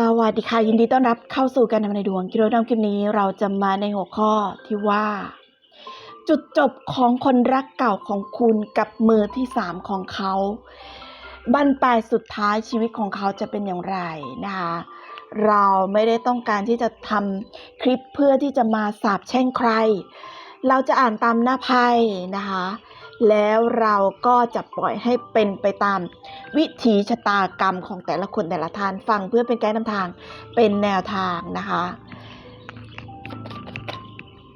สวัสดีค่ะยินดีต้อนรับเข้าสู่การทำในดวงกิโลดำคลิปนี้เราจะมาในหัวข้อที่ว่า จุดจบของคนรักเก่าของคุณกับมือที่สามของเขาบั้นปลายสุดท้ายชีวิตของเขาจะเป็นอย่างไรนะคะเราไม่ได้ต้องการที่จะทำคลิปเพื่อที่จะมาสาบแช่งใคร เราจะอ่านตามหน้าไพ่นะคะ แล้วเราก็จะปล่อยให้เป็นไปตามวิถีชะตากรรมของแต่ละคนแต่ละท่านฟังเพื่อเป็นไกด์นำทางเป็นแนวทางนะคะ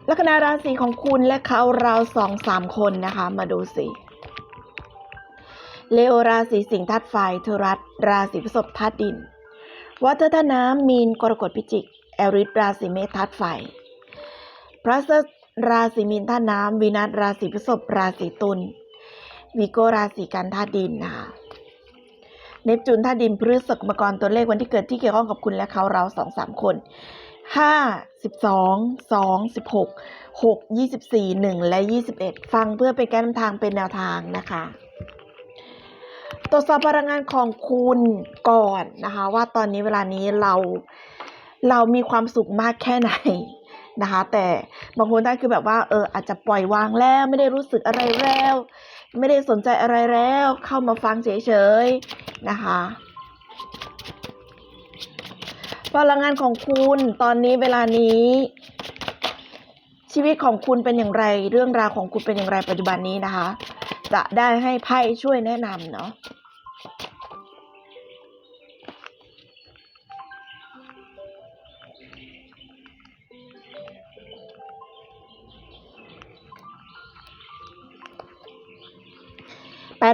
ลัคนาราศีของคุณและเขาเราสองสามคนนะคะ มาดูสิเลโอราศีสิงห์ธาตุไฟเทรัสราศีพฤษภธาตุดิน วัฒนน้ำมีนกรกฎพิจิกแอริสราศีเมษธาตุไฟพระเส ราศีมีนธาตุน้ำวีนัสราศีพฤษภราศีตุลวีโกราศีกันธาตุดินนะคะเนปจูนธาตุดินพฤษภมกรตัวเลขวันที่เกิดที่เกี่ยวข้องกับคุณและเขาเราสองสามคนห้าสิบสองสองสิบหกหกยี่สิบสี่หนึ่งและยี่สิบเอ็ดฟังเพื่อเป็นการนำทางเป็นแนวทางนะคะตรวจสอบพลังงานของคุณก่อนนะคะ ว่าตอนนี้เวลานี้เราเรามีความสุขมากแค่ไหน นะคะ แต่บางคนท่านคือแบบว่าเอออาจจะปล่อยวางแล้วไม่ได้รู้สึกอะไรแล้ว ไม่ได้สนใจอะไรแล้ว เข้ามาฟังเฉยๆนะคะพลังงานของคุณตอนนี้เวลานี้ ชีวิตของคุณเป็นอย่างไร เรื่องราวของคุณเป็นอย่างไรปัจจุบันนี้นะคะ จะได้ให้ไพ่ช่วยแนะนำเนาะ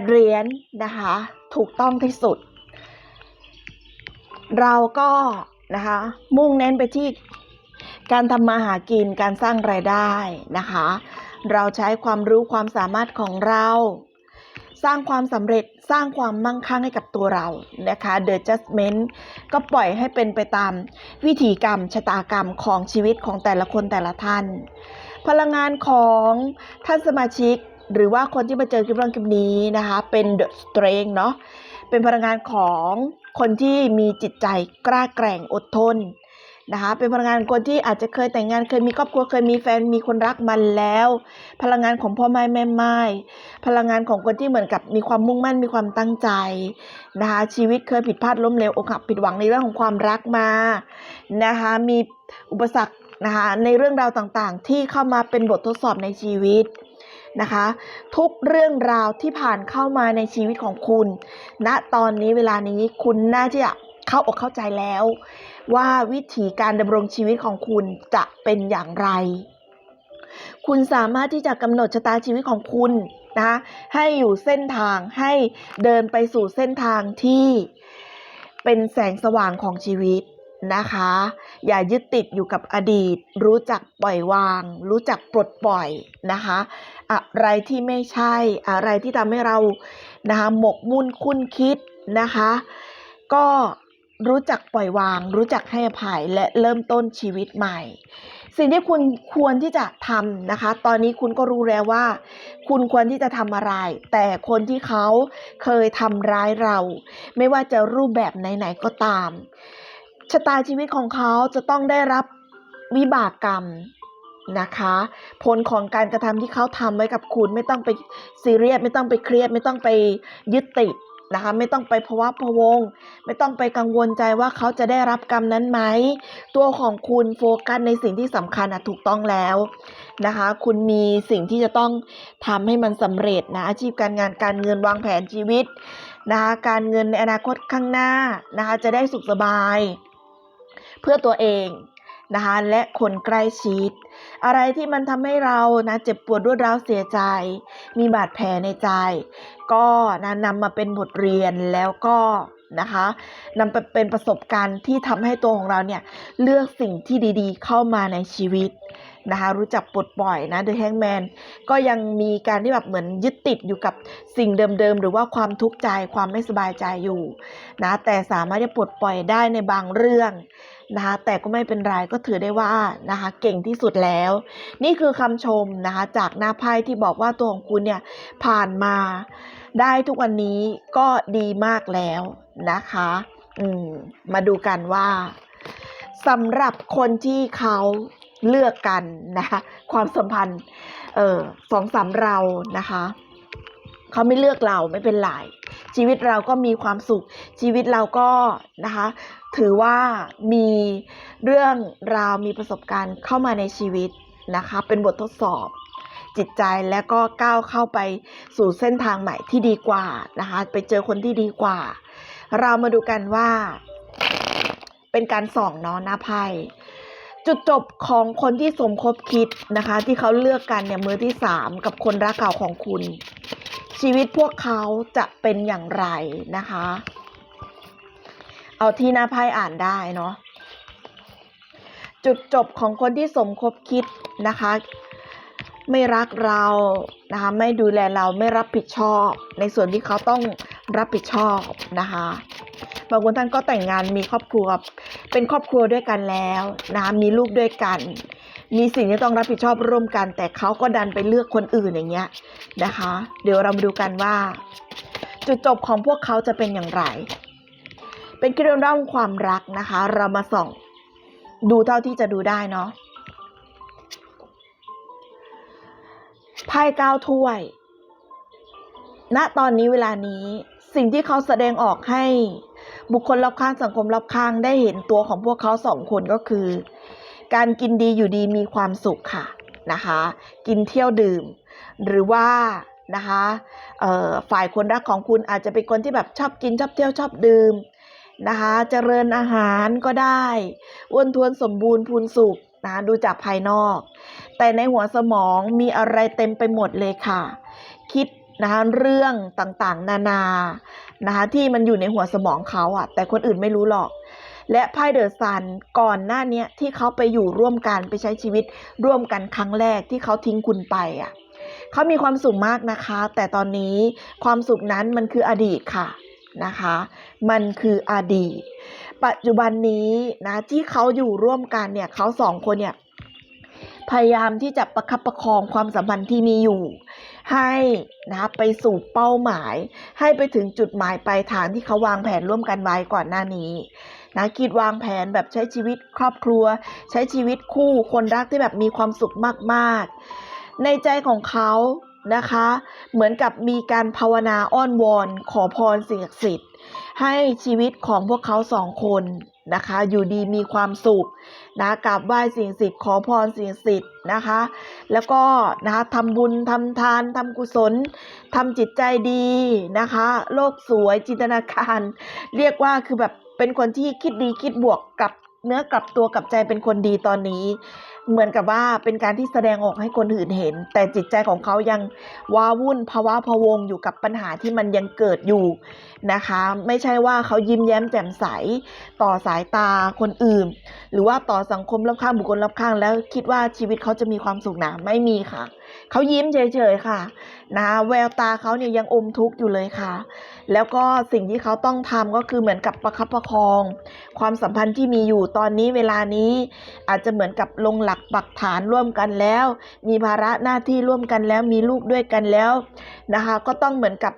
ดเหรียญนะคะ ถูกต้องที่สุด เราก็นะคะ มุ่งเน้นไปที่การทำมาหากินการสร้างรายได้นะคะ เราใช้ความรู้ความสามารถของเรา สร้างความสำเร็จสร้างความมั่งคั่งให้กับตัวเรานะคะ The Judgment ก็ปล่อยให้เป็นไปตามวิถีกรรมชะตากรรมของชีวิตของแต่ละคนแต่ละท่าน พลังงานของท่านสมาชิก หรือว่าคนที่มาเจอคลิปเรื่องคลิปนี้นะคะ เป็น The Strength เนาะเป็นพลังงานของคนที่มีจิตใจกล้าแกร่งอดทนนะคะเป็นพลังงานคนที่อาจจะเคยแต่งงานเคยมีครอบครัวเคยมีแฟนมีคนรักมันแล้ว พลังงานของพ่อไม้แม่ไม้พลังงานของคนที่เหมือนกับมีความมุ่งมั่นมีความตั้งใจนะคะชีวิตเคยผิดพลาดล้มเหลวอกหักผิดหวังในเรื่องของความรักมานะคะมีอุปสรรคนะคะในเรื่องราวต่างๆ ที่เข้ามาเป็นบททดสอบในชีวิต นะคะ ทุกเรื่องราวที่ผ่านเข้ามาในชีวิตของคุณณตอนนี้เวลานี้คุณน่าจะเข้าอกเข้าใจแล้ว ว่าวิธีการดำรงชีวิตของคุณจะเป็นอย่างไร คุณสามารถที่จะกำหนดชะตาชีวิตของคุณนะให้อยู่เส้นทางให้เดินไปสู่เส้นทางที่เป็นแสงสว่างของชีวิต นะคะ อย่ายึดติดอยู่กับอดีต รู้จักปล่อยวาง รู้จักปลดปล่อยนะคะ อะไรที่ไม่ใช่อะไรที่ทำให้เรานะคะหมกมุ่นคุ้นคิดนะคะ ก็รู้จักปล่อยวาง รู้จักให้อภัยและเริ่มต้นชีวิตใหม่ สิ่งที่คุณควรที่จะทำนะคะ ตอนนี้คุณก็รู้แล้วว่า คุณควรที่จะทำอะไร แต่คนที่เขาเคยทำร้ายเรา ไม่ว่าจะรูปแบบไหนๆก็ตาม ชะตาชีวิตของเขาจะต้องได้รับวิบากกรรมนะคะ ผลของการกระทำที่เขาทำไว้กับคุณไม่ต้องไปซีเรียสไม่ต้องไปเครียดไม่ต้องไปยึดติดนะคะไม่ต้องไปภาวะพะวง ไม่ต้องไปกังวลใจว่าเขาจะได้รับกรรมนั้นไหม ตัวของคุณโฟกัสในสิ่งที่สำคัญอะถูกต้องแล้วนะคะ คุณมีสิ่งที่จะต้องทำให้มันสำเร็จนะอาชีพการงานการเงินวางแผนชีวิตนะคะการเงินในอนาคตข้างหน้านะคะจะได้สุขสบาย เพื่อตัวเองนะคะและคนใกล้ชิด อะไรที่มันทำให้เรานะเจ็บปวดรวดร้าวเสียใจ มีบาดแผลในใจ ก็นะนำมาเป็นบทเรียนแล้วก็นะคะนำไปเป็นประสบการณ์ที่ทำให้ตัวของเราเนี่ยเลือกสิ่งที่ดีๆ เข้ามาในชีวิตนะคะรู้จักปลดปล่อยนะ The Hangman ก็ยังมีการที่แบบเหมือนยึดติดอยู่กับสิ่งเดิมๆ หรือว่าความทุกข์ใจความไม่สบายใจอยู่นะแต่สามารถจะปลดปล่อยได้ในบางเรื่อง นะคะแต่ก็ไม่เป็นไรก็ถือได้ว่านะคะเก่งที่สุดแล้ว นี่คือคำชมนะคะจากหน้าไพ่ที่บอกว่าตัวของคุณเนี่ยผ่านมาได้ทุกวันนี้ก็ดีมากแล้วนะคะอืมมาดูกันว่าสำหรับคนที่เขาเลือกกันนะคะความสัมพันธ์เออสองสามเรานะคะเขาไม่เลือกเราไม่เป็นไร ชีวิตเราก็มีความสุข ชีวิตเราก็นะคะ ถือว่ามีเรื่องราวมีประสบการณ์เข้ามาในชีวิตนะคะ เป็นบททดสอบจิตใจและก็ก้าวเข้าไปสู่เส้นทางใหม่ที่ดีกว่านะคะ ไปเจอคนที่ดีกว่า เรามาดูกันว่า เป็นการส่องเนาะหน้าไพ่จุดจบของคนที่สมคบคิดนะคะ ที่เขาเลือกกันเนี่ยมือที่สามกับคนรักเก่าของคุณ ชีวิตพวกเขาจะเป็นอย่างไรนะคะ เอาที่หน้าไพ่อ่านได้เนาะจุดจบของคนที่สมคบคิดนะคะ ไม่รักเรานะคะไม่ดูแลเราไม่รับผิดชอบ ในส่วนที่เขาต้องรับผิดชอบนะคะบางคนท่านก็แต่งงานมีครอบครัวเป็นครอบครัวด้วยกันแล้วนะคะมีลูกด้วยกัน มีสิ่งที่ต้องรับผิดชอบร่วมกัน แต่เขาก็ดันไปเลือกคนอื่นอย่างเงี้ยนะคะ เดี๋ยวเรามาดูกันว่า จุดจบของพวกเขาจะเป็นอย่างไร เป็นเรื่องเล่าความรักนะคะ เรามาส่องดูเท่าที่จะดูได้เนาะไพ่เก้าถ้วย ณ ตอนนี้เวลานี้สิ่งที่เขาแสดงออกให้บุคคลรอบข้างสังคมรอบข้างได้เห็นตัวของพวกเขาสองคนก็คือ การกินดีอยู่ดีมีความสุขค่ะนะคะ กินเที่ยวดื่ม หรือว่านะคะฝ่ายคนรักของคุณอาจจะเป็นคนที่แบบชอบกินชอบเที่ยวชอบดื่มนะคะเจริญอาหารก็ได้อ้วนทวนสมบูรณ์พูนสุขนะดูจากภายนอก แต่ในหัวสมองมีอะไรเต็มไปหมดเลยค่ะ คิดนะคะเรื่องต่างๆ นานานะคะที่มันอยู่ในหัวสมองเขาอะแต่คนอื่นไม่รู้หรอก และไพ่เดอะซันก่อนหน้านี้ที่เขาไปอยู่ร่วมกันไปใช้ชีวิตร่วมกันครั้งแรกที่เขาทิ้งคุณไปอะเขามีความสุขมากนะคะ แต่ตอนนี้ความสุขนั้นมันคืออดีตค่ะนะคะ มันคืออดีต ปัจจุบันนี้นะที่เขาอยู่ร่วมกันเนี่ยเขาสองคนเนี่ยพยายามที่จะประคับประคองความสัมพันธ์ที่มีอยู่ ให้นะไปสู่เป้าหมาย ให้ไปถึงจุดหมายปลายทางที่เขาวางแผนร่วมกันไว้ก่อนหน้านี้ นะคิดวางแผนแบบใช้ชีวิตครอบครัว ใช้ชีวิตคู่คนรักที่แบบมีความสุขมากๆ ในใจของเขานะคะ เหมือนกับมีการภาวนาอ้อนวอน ขอพรสิ่งศักดิ์สิทธิ์ ให้ชีวิตของพวกเขาสองคนนะคะ อยู่ดีมีความสุขนะกราบไหว้สิ่งศักดิ์สิทธิ์ขอพรสิ่งศักดิ์สิทธิ์นะคะ แล้วก็นะคะทำบุญทำทานทำกุศลทำจิตใจดีนะคะ โลกสวยจินตนาการ เรียกว่าคือแบบ เป็นคนที่คิดดีคิดบวกกลับเนื้อกลับตัวกลับใจเป็นคนดีตอนนี้ เหมือนกับว่าเป็นการที่แสดงออกให้คนอื่นเห็น แต่จิตใจของเขายังว้าวุ่นภาวะพะวงอยู่กับปัญหาที่มันยังเกิดอยู่นะคะ ไม่ใช่ว่าเขายิ้มแย้มแจ่มใส ต่อสายตาคนอื่น หรือว่าต่อสังคมรอบข้างบุคคลรอบข้างแล้วคิดว่าชีวิตเขาจะมีความสุขนะไม่มีค่ะ เขายิ้มเฉยๆค่ะ นะแววตาเขาเนี่ยยังอมทุกข์อยู่เลยค่ะ แล้วก็สิ่งที่เขาต้องทำก็คือเหมือนกับประคับประคอง ความสัมพันธ์ที่มีอยู่ตอนนี้เวลานี้ อาจจะเหมือนกับลงหลักปักฐานร่วมกันแล้ว มีภาระหน้าที่ร่วมกันแล้วมีลูกด้วยกันแล้วนะคะ ก็ต้องเหมือนกับ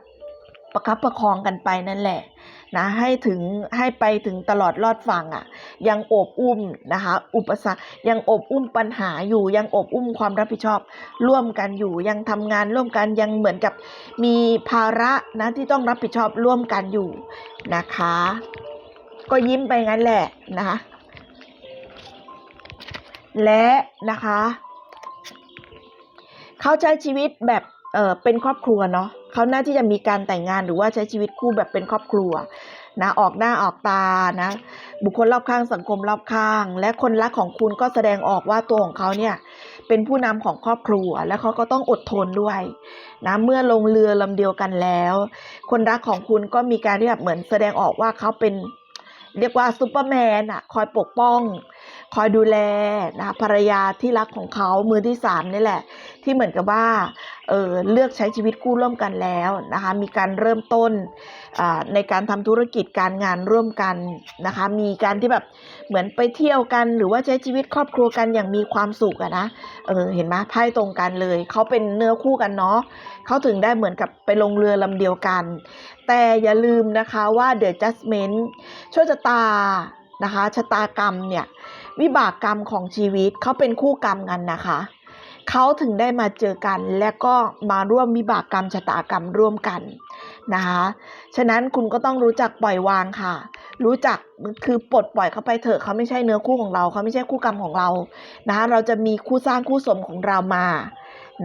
ประคับประคองกันไปนั่นแหละ นะให้ถึงให้ไปถึงตลอดรอดฝั่งอะ่ะ ยังโอบอุ้มนะคะ อุปสรรคยังโอบอุ้มปัญหาอยู่ ยังโอบอุ้มความรับผิดชอบ ร่วมกันอยู่ยังทำงานร่วมกันยังเหมือนกับมีภาระนะที่ต้องรับผิดชอบร่วมกันอยู่นะคะ ก็ยิ้มไปงั้นแหละนะคะและนะคะ เขาใช้ชีวิตแบบ เออเป็นครอบครัวเนาะเขาน่าที่จะมีการแต่งงานหรือว่าใช้ชีวิตคู่แบบเป็นครอบครัวนะออกหน้าออกตานะบุคคลรอบข้างสังคมรอบข้าง และคนรักของคุณก็แสดงออกว่าตัวของเขาเนี่ยเป็นผู้นำของครอบครัว และเขาก็ต้องอดทนด้วยนะเมื่อลงเรือลำเดียวกันแล้ว คนรักของคุณก็มีการที่แบบเหมือนแสดงออกว่าเขาเป็นเรียกว่าซูเปอร์แมนอะคอยปกป้อง คอยดูแลนะคะภรรยาที่รักของเขามือที่สามนี่แหละ ที่เหมือนกับว่าเออเลือกใช้ชีวิตคู่ร่วมกันแล้วนะคะมีการเริ่มต้นในการทำธุรกิจการงานร่วมกันนะคะมีการที่แบบเหมือนไปเที่ยวกัน หรือว่าใช้ชีวิตครอบครัวกันอย่างมีความสุขอะนะเออเห็นไหมไพ่ตรงกันเลยเขาเป็นเนื้อคู่กันเนาะเขาถึงได้เหมือนกับไปลงเรือลำเดียวกัน แต่อย่าลืมนะคะว่า The Judgment โชคชะตานะคะชะตากรรมเนี่ย วิบากกรรมของชีวิตเขาเป็นคู่กรรมกันนะคะเขาถึงได้มาเจอกันและก็มาร่วมวิบากกรรมชะตากรรมร่วมกันนะคะ ฉะนั้นคุณก็ต้องรู้จักปล่อยวางค่ะ รู้จักคือปลดปล่อยเขาไปเถอะเขาไม่ใช่เนื้อคู่ของเราเขาไม่ใช่คู่กรรมของเรานะคะเราจะมีคู่สร้างคู่สมของเรามา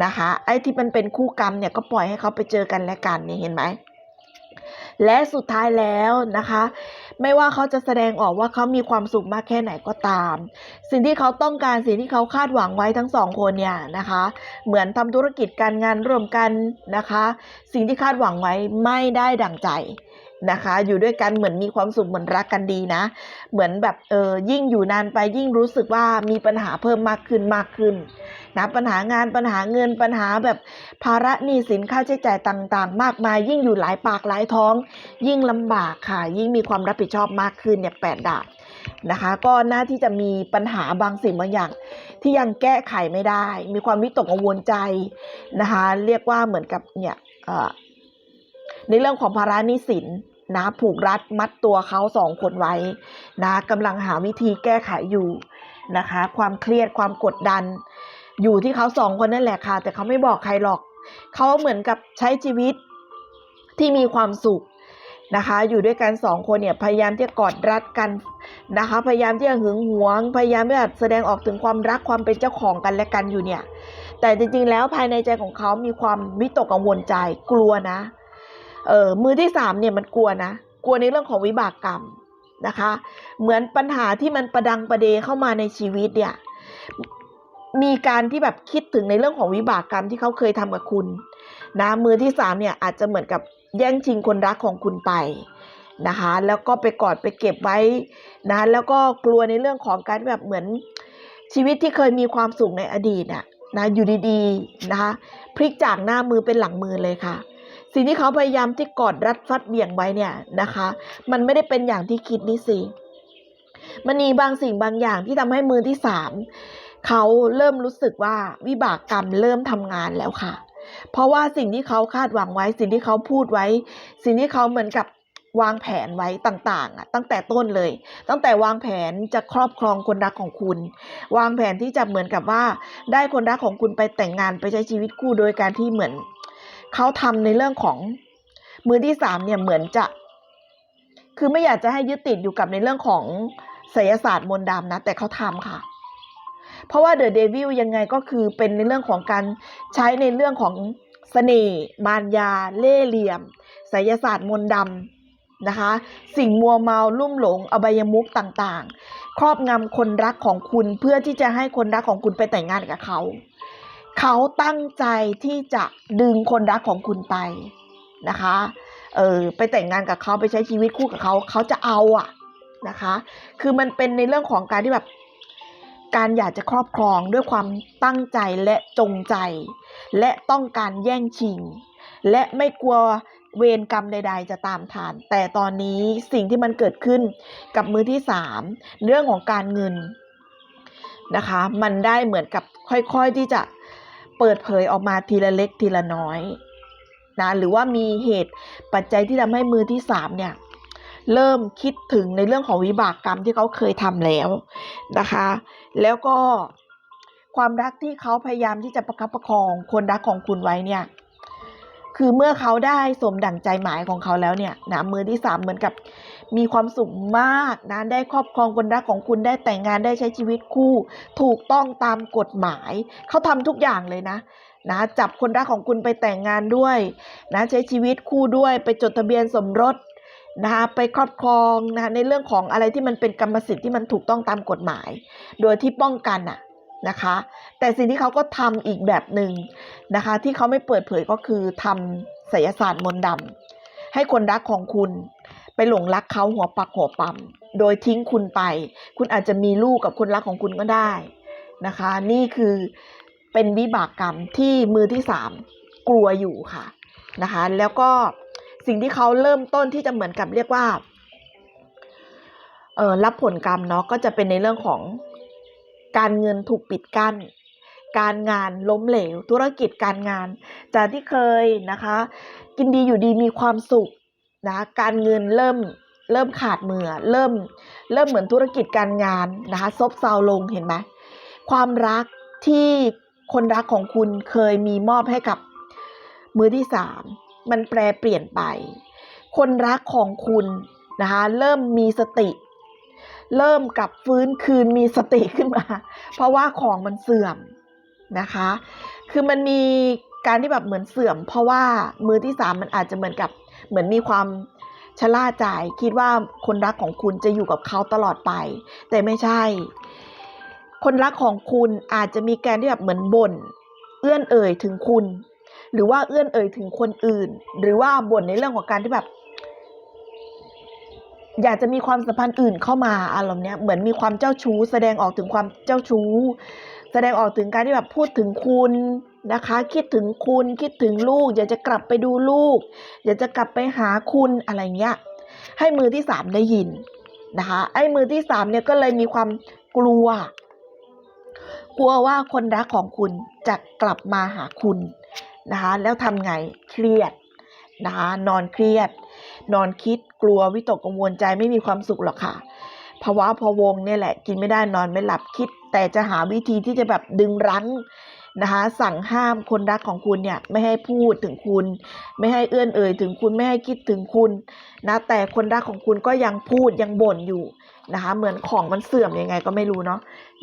นะคะ ไอ้ที่มันเป็นคู่กรรมเนี่ยก็ปล่อยให้เขาไปเจอกันและกันเนี่ยเห็นไหม และสุดท้ายแล้วนะคะ ไม่ว่าเขาจะแสดงออกว่าเขามีความสุขมากแค่ไหนก็ตาม สิ่งที่เขาต้องการสิ่งที่เขาคาดหวังไว้ทั้งสองคนเนี่ยนะคะ เหมือนทำธุรกิจการงานร่วมกันนะคะ สิ่งที่คาดหวังไว้ไม่ได้ดั่งใจ นะคะ อยู่ด้วยกันเหมือนมีความสุขเหมือนรักกันดีนะ เหมือนแบบเออยิ่งอยู่นานไปยิ่งรู้สึกว่ามีปัญหาเพิ่มมากขึ้นมากขึ้นนะปัญหางานปัญหาเงินปัญหาแบบภาระหนี้สินค่าใช้จ่ายต่างๆ มากมาย ยิ่งอยู่หลายปากหลายท้อง ยิ่งลำบากค่ะ ยิ่งมีความรับผิดชอบมากขึ้นเนี่ยแปดดาบนะคะ ก็น่าที่จะมีปัญหาบางสิ่งบางอย่าง ที่ยังแก้ไขไม่ได้ มีความวิตกกังวลใจนะคะ เรียกว่าเหมือนกับเนี่ยเอ่อในเรื่องของภาระหนี้สิน นะผูกรัดมัดตัวเขาสองคนไว้นะกำลังหาวิธีแก้ไขอยู่นะคะ ความเครียดความกดดัน อยู่ที่เขาสองคนนั่นแหละค่ะ แต่เขาไม่บอกใครหรอก เขาเหมือนกับใช้ชีวิตที่มีความสุขนะคะ อยู่ด้วยกันสองคนเนี่ยพยายามที่จะกอดรัดกันนะคะ พยายามที่จะหึงหวง พยายามที่จะแสดงออกถึงความรักความเป็นเจ้าของกันและกันอยู่เนี่ย แต่จริงๆแล้วภายในใจของเขามีความวิตกกังวลใจกลัวนะ เออมือที่สามเนี่ยมันกลัวนะกลัวในเรื่องของวิบากกรรมนะคะ เหมือนปัญหาที่มันประดังประเดเข้ามาในชีวิตเนี่ยมีการที่แบบคิดถึงในเรื่องของวิบากกรรมที่เขาเคยทำกับคุณนะมือที่สามเนี่ยอาจจะเหมือนกับแย่งชิงคนรักของคุณไปนะคะแล้วก็ไปกอดไปเก็บไว้นะแล้วก็กลัวในเรื่องของการแบบเหมือนชีวิตที่เคยมีความสุขในอดีตน่ะนะอยู่ดีๆนะคะพลิกจากหน้ามือเป็นหลังมือเลยค่ะ สิ่งที่เขาพยายามที่กอดรัดฟัดเบี่ยงไว้เนี่ยนะคะ มันไม่ได้เป็นอย่างที่คิดนี่สิมันมีบางสิ่งบางอย่างที่ทำให้มือที่สามเขาเริ่มรู้สึกว่าวิบากกรรมเริ่มทำงานแล้วค่ะ เพราะว่าสิ่งที่เขาคาดหวังไว้ สิ่งที่เขาพูดไว้ สิ่งที่เขาเหมือนกับวางแผนไว้ต่างๆอะตั้งแต่ต้นเลย ตั้งแต่วางแผนจะครอบครองคนรักของคุณ วางแผนที่จะเหมือนกับว่า ได้คนรักของคุณไปแต่งงานไปใช้ชีวิตคู่โดยการที่เหมือน เขาทำในเรื่องของมือที่สามเนี่ยเหมือนจะ คือไม่อยากจะให้ยึดติดอยู่กับในเรื่องของไสยศาสตร์มนต์ดำนะ แต่เขาทำค่ะ เพราะว่าเดอะเดวิลยังไงก็คือเป็นในเรื่องของการใช้ในเรื่องของเสน่ห์มารยา เล่ห์เหลี่ยมไสยศาสตร์มนต์ดำนะคะ สิ่งมัวเมาลุ่มหลง อบายมุกต่างๆ ครอบงำคนรักของคุณเพื่อที่จะให้คนรักของคุณไปแต่งงานกับเขา เขาตั้งใจที่จะดึงคนรักของคุณไปนะคะ เออไปแต่งงานกับเขาไปใช้ชีวิตคู่กับเขาเขาจะเอาอะนะคะ คือมันเป็นในเรื่องของการที่แบบการอยากจะครอบครองด้วยความตั้งใจและจงใจ และต้องการแย่งชิง และไม่กลัวเวรกรรมใด ๆ จะตามทาน แต่ตอนนี้สิ่งที่มันเกิดขึ้นกับมือที่สามเรื่องของการเงินนะคะ มันได้เหมือนกับค่อยๆที่จะ เปิดเผยออกมาทีละเล็กทีละน้อยนะหรือว่ามีเหตุปัจจัยที่ทำให้มือที่สามเนี่ยเริ่มคิดถึงในเรื่องของวิบากกรรมที่เขาเคยทำแล้วนะคะ แล้วก็ความรักที่เขาพยายามที่จะประคับประคองคนรักของคุณไว้เนี่ยคือเมื่อเขาได้สมดั่งใจหมายของเขาแล้วเนี่ยนะมือที่สามเหมือนกับ มีความสุขมากนะได้ครอบครองคนรักของคุณได้แต่งงานได้ใช้ชีวิตคู่ ถูกต้องตามกฎหมาย เขาทำทุกอย่างเลยนะนะจับคนรักของคุณไปแต่งงานด้วยนะใช้ชีวิตคู่ด้วยไปจดทะเบียนสมรสนะคะไปครอบครองนะคะในเรื่องของอะไรที่มันเป็นกรรมสิทธิ์ที่มันถูกต้องตามกฎหมาย โดยที่ป้องกันอะนะคะ แต่สิ่งที่เขาก็ทำอีกแบบหนึ่งนะคะ ที่เขาไม่เปิดเผยก็คือทำไสยศาสตร์มนต์ดำให้คนรักของคุณ ไปหลงรักเขาหัวปักหัวปั๊มโดยทิ้งคุณไป คุณอาจจะมีลูกกับคนรักของคุณก็ได้นะคะ นี่คือเป็นวิบากกรรมที่มือที่สามกลัวอยู่ค่ะนะคะ แล้วก็สิ่งที่เขาเริ่มต้นที่จะเหมือนกับเรียกว่าเออรับผลกรรมเนาะก็จะเป็นในเรื่องของการเงินถูกปิดกั้นการงานล้มเหลว ธุรกิจการงานจากที่เคยนะคะ กินดีอยู่ดีมีความสุข นะการเงินเริ่มเริ่มขาดมือเริ่มเริ่มเหมือนธุรกิจการงานนะคะซบเซาลงเห็นไหมความรักที่คนรักของคุณเคยมีมอบให้กับมือที่สามมันแปรเปลี่ยนไป คนรักของคุณนะคะเริ่มมีสติ เริ่มกลับฟื้นคืนมีสติขึ้นมา เพราะว่าของมันเสื่อมนะคะ คือมันมีการที่แบบเหมือนเสื่อม เพราะว่ามือที่สามมันอาจจะเหมือนกับ เหมือนมีความชะล่าใจคิดว่าคนรักของคุณจะอยู่กับเขาตลอดไป แต่ไม่ใช่ คนรักของคุณอาจจะมีการที่แบบเหมือนบ่นเอื้อนเอ่ยถึงคุณ หรือว่าเอื้อนเอ่ยถึงคนอื่น หรือว่าบ่นในเรื่องของการที่แบบ อยากจะมีความสัมพันธ์อื่นเข้ามาอารมณ์เนี้ยเหมือนมีความเจ้าชู้ แสดงออกถึงความเจ้าชู้ แสดงออกถึงการที่แบบพูดถึงคุณ นะคะ คิดถึงคุณคิดถึงลูก อยากจะกลับไปดูลูก อยากจะกลับไปหาคุณอะไรเงี้ยให้มือที่สามได้ยินนะคะไอ้มือที่สามเนี่ยก็เลยมีความกลัว กลัวว่าคนรักของคุณจะกลับมาหาคุณนะคะแล้วทำไงเครียดนะคะนอนเครียด นอนคิดกลัววิตกกังวลใจไม่มีความสุขหรอกค่ะภาวะพะวงเนี่ยแหละ กินไม่ได้นอนไม่หลับคิด แต่จะหาวิธีที่จะแบบดึงรั้ง นะคะสั่งห้ามคนรักของคุณเนี่ยไม่ให้พูดถึงคุณ ไม่ให้เอื้อนเอ่ยถึงคุณไม่ให้คิดถึงคุณนะแต่คนรักของคุณก็ยังพูดยังบ่นอยู่นะคะเหมือนของมันเสื่อมยังไงก็ไม่รู้เนาะ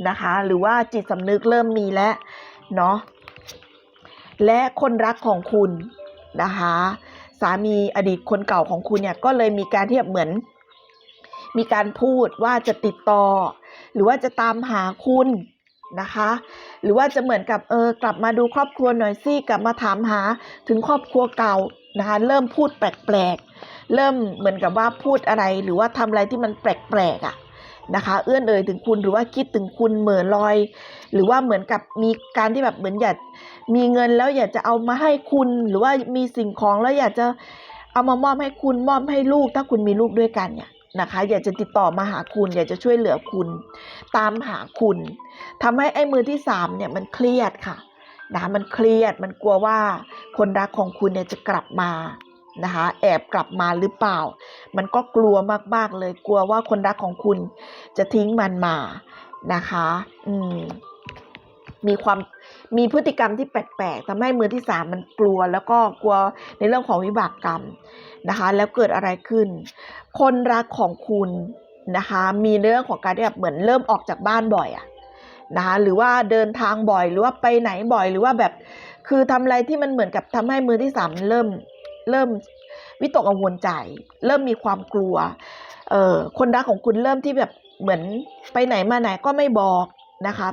นะคะ หรือว่าจิตสำนึกเริ่มมีแล้วเนาะและคนรักของคุณนะคะสามีอดีตคนเก่าของคุณเนี่ยก็เลยมีการที่แบบเหมือนมีการพูดว่าจะติดต่อ หรือว่าจะตามหาคุณ นะคะ หรือว่าจะเหมือนกับเออกลับมาดูครอบครัวหน่อยสิกลับมาถามหาถึงครอบครัวเก่านะคะ เริ่มพูดแปลกๆ เริ่มเหมือนกับว่าพูดอะไร หรือว่าทำอะไรที่มันแปลกๆอะ่ะนะคะ เอื้อนเอ่ยถึงคุณหรือว่าคิดถึงคุณเหม่อลอย หรือว่าเหมือนกับมีการที่แบบเหมือนอยากมีเงินแล้วอยากจะเอามาให้คุณ หรือว่ามีสิ่งของแล้วอยากจะเอามามอบให้คุณมอบให้ลูก ถ้าคุณมีลูกด้วยกันเนี่ย นะคะ อยากจะติดต่อมาหาคุณ อยากจะช่วยเหลือคุณ ตามหาคุณทำให้ไอ้มือที่สามเนี่ยมันเครียดค่ะนะมันเครียดมันกลัวว่าคนรักของคุณเนี่ยจะกลับมานะคะแอบกลับมาหรือเปล่า มันก็กลัวมากๆเลยกลัวว่าคนรักของคุณจะทิ้งมันมานะคะ อืม มีความมีพฤติกรรมที่แปลกๆทำให้มือที่สามมันกลัว แล้วก็กลัวในเรื่องของวิบากกรรมนะคะ แล้วเกิดอะไรขึ้น คนรักของคุณนะคะ มีเรื่องของการที่แบบเหมือนเริ่มออกจากบ้านบ่อยอะนะคะหรือว่าเดินทางบ่อยหรือว่าไปไหนบ่อยหรือว่าแบบคือทำอะไรที่มันเหมือนกับทำให้มือที่สามเริ่มเริ่มวิตกกังวลใจ เริ่มมีความกลัวเอ่อคนรักของคุณเริ่มที่แบบเหมือนไปไหนมาไหนก็ไม่บอกนะคะ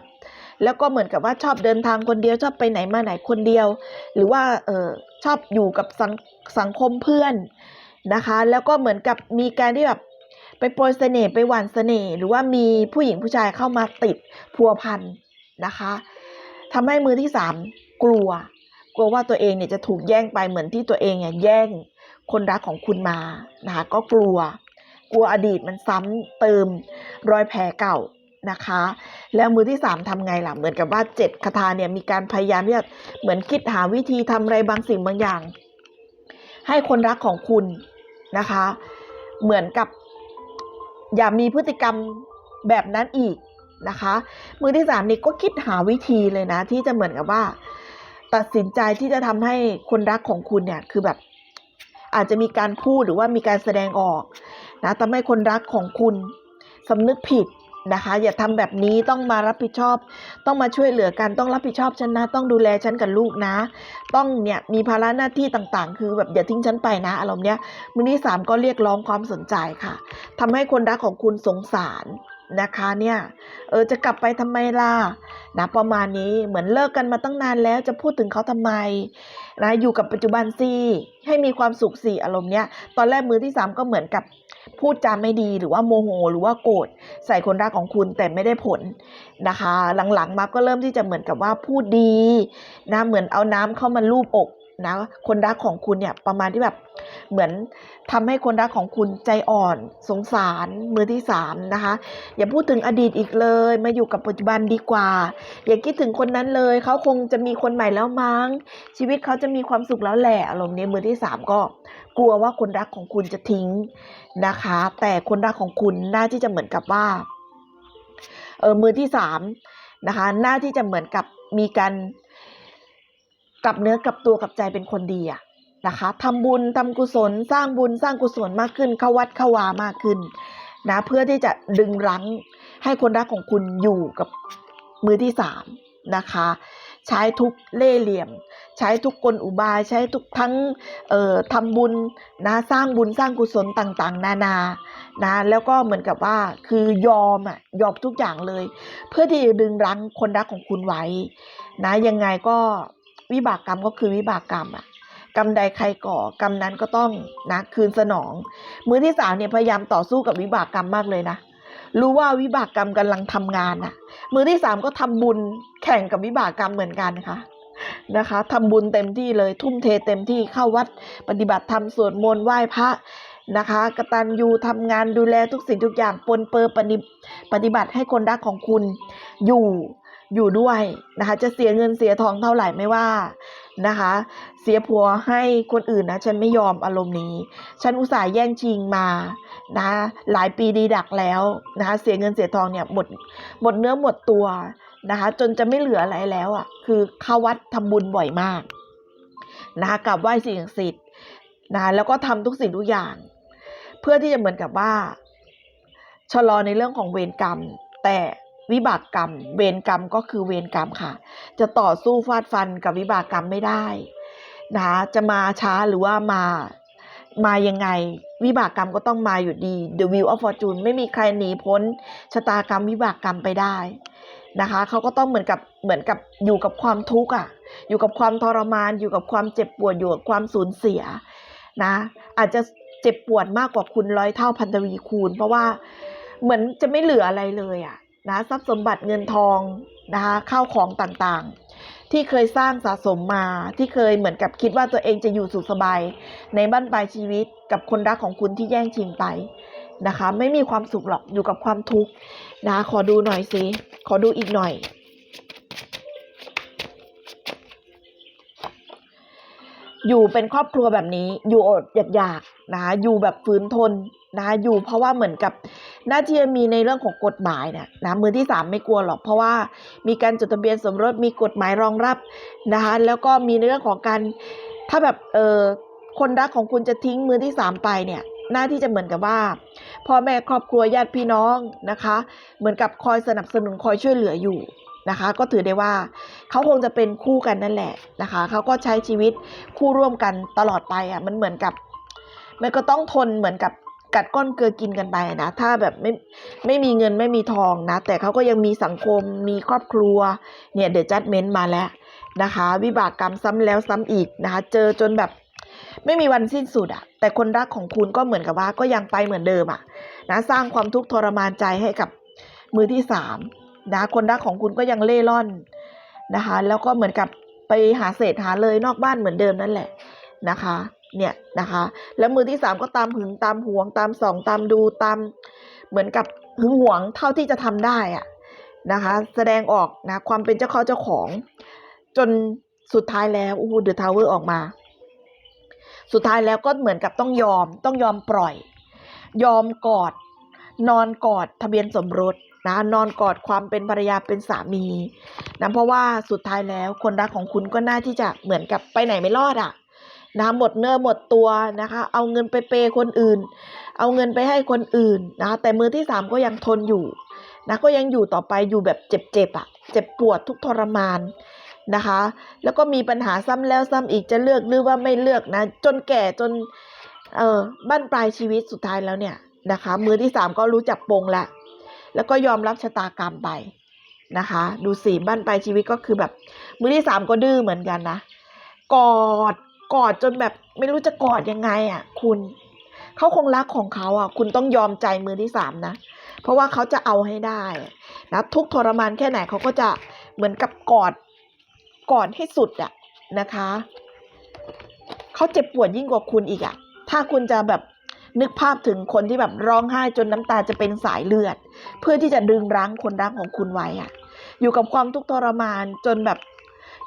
แล้วก็เหมือนกับว่าชอบเดินทางคนเดียวชอบไปไหนมาไหนคนเดียว หรือว่าเออชอบอยู่กับสังสังคมเพื่อนนะคะ แล้วก็เหมือนกับมีการที่แบบไปโปรยเสน่ห์ไปหวานเสน่ห์หรือว่ามีผู้หญิงผู้ชายเข้ามาติดพัวพันนะคะทำให้มือที่สามกลัว กลัวว่าตัวเองเนี่ยจะถูกแย่งไปเหมือนที่ตัวเองเนี่ยแย่งคนรักของคุณมานะคะก็กลัว กลัวอดีตมันซ้ำเติมรอยแผลเก่านะคะ แล้วมือที่สามทำไงล่ะ เหมือนกับว่าเจ็ดคาถาเนี่ยมีการพยายามที่จะเหมือนคิดหาวิธีทำอะไรบางสิ่งบางอย่าง ให้คนรักของคุณนะคะ เหมือนกับอย่ามีพฤติกรรมแบบนั้นอีกนะคะ มือที่สามนี่ก็คิดหาวิธีเลยนะ ที่จะเหมือนกับว่า ตัดสินใจที่จะทำให้คนรักของคุณเนี่ยคือแบบอาจจะมีการพูดหรือว่ามีการแสดงออกนะทำให้คนรักของคุณสำนึกผิด นะคะ อย่าทำแบบนี้ต้องมารับผิดชอบ ต้องมาช่วยเหลือกันต้องรับผิดชอบฉันนะ ต้องดูแลฉันกับลูกนะ ต้องเนี่ยมีภาระหน้าที่ต่างๆ คือแบบอย่าทิ้งฉันไปนะอารมณ์เนี้ยมือที่สามก็เรียกร้องความสนใจค่ะทำให้คนรักของคุณสงสาร นะคะเนี่ยเออจะกลับไปทำไมล่ะนะประมาณนี้เหมือนเลิกกันมาตั้งนานแล้วจะพูดถึงเขาทำไมนะอยู่กับปัจจุบันสิให้มีความสุขสิอารมณ์เนี้ยตอนแรกมือที่สามก็เหมือนกับพูดจาไม่ดีหรือว่าโมโหหรือว่าโกรธใส่คนรักของคุณแต่ไม่ได้ผลนะคะ หลังๆมาก็เริ่มที่จะเหมือนกับว่าพูดดีนะเหมือนเอาน้ำเข้ามาลูบอก นะคนรักของคุณเนี่ยประมาณที่แบบเหมือนทำให้คนรักของคุณใจอ่อน สงสารมือที่สามนะคะ อย่าพูดถึงอดีตอีกเลย มาอยู่กับปัจจุบันดีกว่า อย่าคิดถึงคนนั้นเลยเขาคงจะมีคนใหม่แล้วมั้ง ชีวิตเขาจะมีความสุขแล้วแหละอารมณ์นี้มือที่สามก็กลัวว่าคนรักของคุณจะทิ้งนะคะ แต่คนรักของคุณน่าที่จะเหมือนกับว่าเออมือที่สามนะคะ น่าที่จะเหมือนกับมีการ กลับเนื้อกลับตัวกลับใจเป็นคนดีอะนะคะทำบุญทำกุศลสร้างบุญสร้างกุศลมากขึ้นเข้าวัดเข้าวามากขึ้นนะเพื่อที่จะดึงรั้งให้คนรักของคุณอยู่กับมือที่สามนะคะ ใช้ทุกเล่ห์เหลี่ยม ใช้ทุกกลอุบายใช้ทุกทั้งเอ่อทำบุญนะสร้างบุญสร้างกุศลต่างๆ นานานะแล้วก็เหมือนกับว่าคือยอมอะยอมทุกอย่างเลย เพื่อที่จะดึงรั้งคนรักของคุณไว้นะยังไงก็ วิบากกรรมก็คือวิบากกรรมอะกรรมใดใครก่อกรรมนั้นก็ต้องนะคืนสนอง มือที่สามเนี่ยพยายามต่อสู้กับวิบากกรรมมากเลยนะรู้ว่าวิบากกรรมกำลังทำงานน่ะมือที่สามก็ทำบุญแข่งกับวิบากกรรมเหมือนกันค่ะนะคะทำบุญเต็มที่เลยทุ่มเทเต็มที่เข้าวัดปฏิบัติธรรมสวดมนต์ไหว้พระนะคะกตัญญูทำงานดูแลทุกสิ่งทุกอย่างปนเปื้อปฏิปฏิบัติให้คนรักของคุณอยู่ อยู่ด้วยนะคะ จะเสียเงินเสียทองเท่าไหร่ไม่ว่านะคะ เสียผัวให้คนอื่นนะ ฉันไม่ยอมอารมณ์นี้ ฉันอุตส่าห์แย่งชิงมานะหลายปีดีดักแล้วนะคะเสียเงินเสียทองเนี่ยหมดหมดเนื้อหมดตัวนะคะ จนจะไม่เหลืออะไรแล้วอะ คือเข้าวัดทำบุญบ่อยมากนะคะกราบไหว้สิ่งศักดิ์สิทธิ์นะะแล้วก็ทำทุกสิ่งทุกอย่าง เพื่อที่จะเหมือนกับว่าชะลอในเรื่องของเวรกรรม แต่ วิบากกรรม เวรกรรมก็คือเวรกรรมค่ะ จะต่อสู้ฟาดฟันกับวิบากกรรมไม่ได้นะคะจะมาช้าหรือว่ามามายังไง วิบากกรรมก็ต้องมาอยู่ดี The Wheel of Fortune ไม่มีใครหนีพ้นชะตากรรมวิบากกรรมไปได้นะคะเขาก็ต้องเหมือนกับเหมือนกับอยู่กับความทุกข์อะ อยู่กับความทรมาน อยู่กับความเจ็บปวดอยู่กับความสูญเสียนะ อาจจะเจ็บปวดมากกว่าคุณร้อยเท่าพันทวีคูณ เพราะว่าเหมือนจะไม่เหลืออะไรเลยอะ นะทรัพย์สมบัติเงินทองนะคะข้าวของต่างๆ ที่เคยสร้างสะสมมาที่เคยเหมือนกับคิดว่าตัวเองจะอยู่สุขสบาย ในบ้านปลายชีวิตกับคนรักของคุณที่แย่งชิงไปนะคะ ไม่มีความสุขหรอกอยู่กับความทุกข์นะขอดูหน่อยสิขอดูอีกหน่อยอยู่เป็นครอบครัวแบบนี้อยู่อดอยากๆนะอยู่แบบฝืนทนนะอยู่เพราะว่าเหมือนกับ น่าที่จะมีในเรื่องของกฎหมายเนี่ยนะมือที่สามไม่กลัวหรอกเพราะว่ามีการจดทะเบียนสมรสมีกฎหมายรองรับนะคะแล้วก็มีในเรื่องของการถ้าแบบเออคนรักของคุณจะทิ้งมือที่สามไปเนี่ยหน้าที่จะเหมือนกับว่าพ่อแม่ครอบครัวญาติพี่น้องนะคะ เหมือนกับคอยสนับสนุนคอยช่วยเหลืออยู่นะคะ ก็ถือได้ว่าเขาคงจะเป็นคู่กันนั่นแหละนะคะเขาก็ใช้ชีวิตคู่ร่วมกันตลอดไปอะมันเหมือนกับ มันก็ต้องทนเหมือนกับ กัดก้อนเกลือกินกันไปนะ ถ้าแบบไม่ไม่มีเงินไม่มีทองนะ แต่เขาก็ยังมีสังคมมีครอบครัวเนี่ยเด e จัดเมนต์มาแล้วนะคะ วิบากกรรมซ้ำแล้วซ้ำอีกนะคะ เจอจนแบบไม่มีวันสิ้นสุดอะแต่คนรักของคุณก็เหมือนกับว่าก็ยังไปเหมือนเดิมอะนะสร้างความทุกข์ทรมานใจให้กับมือที่สามนะคนรักของคุณก็ยังเล่ร่อนนะคะ แล้วก็เหมือนกับไปหาเศษหาเลยนอกบ้านเหมือนเดิมนั่นแหละนะคะ เนี่ยนะคะ แล้วมือที่สามก็ตามหึงตามหวงตามส่องตามดูตามเหมือนกับหึงหวงเท่าที่จะทำได้อะนะคะ แสดงออกนะความเป็นเจ้าเขาเจ้าของ จนสุดท้ายแล้วอู้เดอะทาวเวอร์ออกมา สุดท้ายแล้วก็เหมือนกับต้องยอมต้องยอมปล่อย ยอมกอด นอนกอดทะเบียนสมรสนะนอนกอดความเป็นภรรยาเป็นสามีนะเพราะว่าสุดท้ายแล้วคนรักของคุณก็น่าที่จะเหมือนกับไปไหนไม่รอดอะ่ะ นะหมดเนื้อหมดตัวนะคะ เอาเงินไปเปยคนอื่น เอาเงินไปให้คนอื่นนะแต่มือที่สามก็ยังทนอยู่นะก็ยังอยู่ต่อไปอยู่แบบเจ็บๆอะ่ะ เจ็บปวดทุกทรมานนะคะ แล้วก็มีปัญหาซ้ำแล้วซ้ำอีกจะเลือกหรือว่าไม่เลือกนะ จนแก่จนเออบั้นปลายชีวิตสุดท้ายแล้วเนี่ยนะคะ มือที่สามก็รู้จักปลงละแล้วก็ยอมรับชะตากรรมไปนะคะ ดูสิบ้านปลายชีวิตก็คือแบบ มือที่สามก็ดื้อเหมือนกันนะกอด กอดจนแบบไม่รู้จะกอดยังไงอะ คุณเขาคงรักของเขาอะ คุณต้องยอมใจมือที่สามนะ เพราะว่าเขาจะเอาให้ได้นะทุกทรมานแค่ไหนเขาก็จะเหมือนกับกอดกอดให้สุดอะนะคะเขาเจ็บปวดยิ่งกว่าคุณอีกอะถ้าคุณจะแบบนึกภาพถึงคนที่แบบร้องไห้จนน้ำตาจะเป็นสายเลือด เพื่อที่จะดึงรั้งคนรักของคุณไว้อะ อยู่กับความทุกข์ทรมานจนแบบ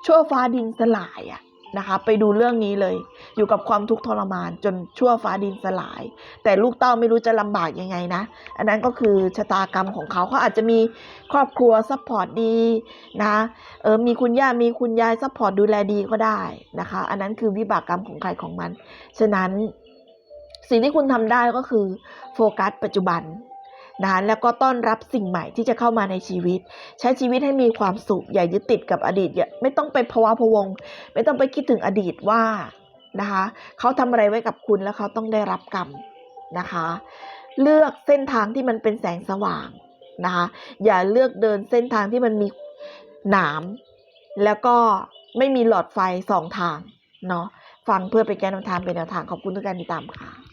ชั่วฟ้าดินสลายอะ นะคะ ไปดูเรื่องนี้เลย อยู่กับความทุกข์ทรมานจนชั่วฟ้าดินสลาย แต่ลูกเต้าไม่รู้จะลำบากยังไงนะ อันนั้นก็คือชะตากรรมของเขาเขาอาจจะมีครอบครัวซัพพอร์ตดีนะเออมีคุณย่ามีคุณยายซัพพอร์ตดูแลดีก็ได้นะคะ อันนั้นคือวิบากกรรมของใครของมัน ฉะนั้นสิ่งที่คุณทำได้ก็คือโฟกัสปัจจุบัน นะคะแล้วก็ต้อนรับสิ่งใหม่ที่จะเข้ามาในชีวิต ใช้ชีวิตให้มีความสุขอย่ายึดติดกับอดีตอย่าไม่ต้องไปภาวะพะวง ไม่ต้องไปคิดถึงอดีตว่านะคะเขาทำอะไรไว้กับคุณแล้วเขาต้องได้รับกรรมนะคะ เลือกเส้นทางที่มันเป็นแสงสว่างนะคะอย่าเลือกเดินเส้นทางที่มันมีหนาม แล้วก็ไม่มีหลอดไฟสองทางเนาะฟังเพื่อเป็นแกนนำทางเป็นแนวทางขอบคุณทุกการติดตามค่ะ